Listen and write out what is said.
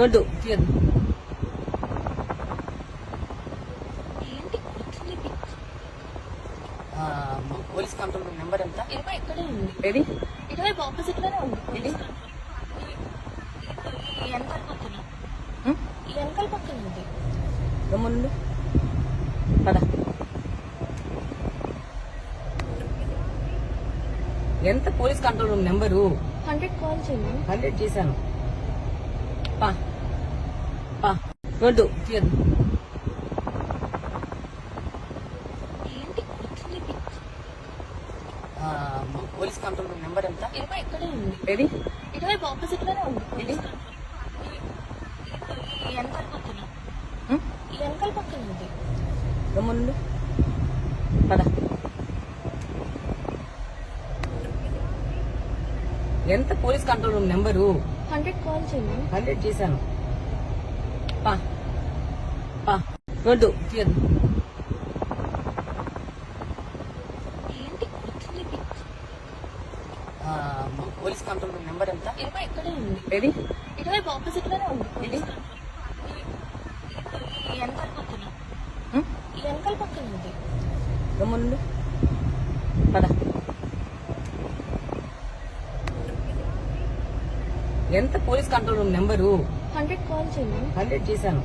వద్దు. తీయద్దు police control room number ఎంత? ఇరవై ఇక్కడే ఉంది. ఏది? ఇటువైపు ఆపోజిట్లోనే ఉంది ఇది? ఈ వెనకాల పక్కన. ఉం? ఈ వెనకాల పక్కన ఉంది. గమ్మునుండు పద. ఎంత police control room number? Hundred call చేయండి. హండ్రెడ్ చేశాను. పా. వద్దు తీయద్దు పోలీస్ కంట్రోల్ రూమ్ నెంబర్ ఎంత? ఇరవై ఇక్కడే ఉంది. ఏది? ఇటువైపు ఆపోజిట్లోనే ఉంది. ఇది? ఈ వెనకాల పక్కన. ఉం? ఈ వెనకాల పక్కన ఉంది. గమ్మునుండు పద. ఎంత police control room number? Hundred call చేయండి. హండ్రెడ్ చేశాను. పా పా వద్దు తీయద్దు పోలీస్ కంట్రోల్ రూమ్ నెంబరు ఎంత? ఇరవై ఇక్కడే ఉంది. ఏది? ఇటువైపు ఆపోజిట్లోనే ఉంది ఇది? వెనకాల పక్కన. ఉం? ఈ వెనకాల పక్కన ఉంది. గమ్మునుండు పద. ఎంత police control room number? Hundred call చేయండి. హండ్రెడ్ చేశాను.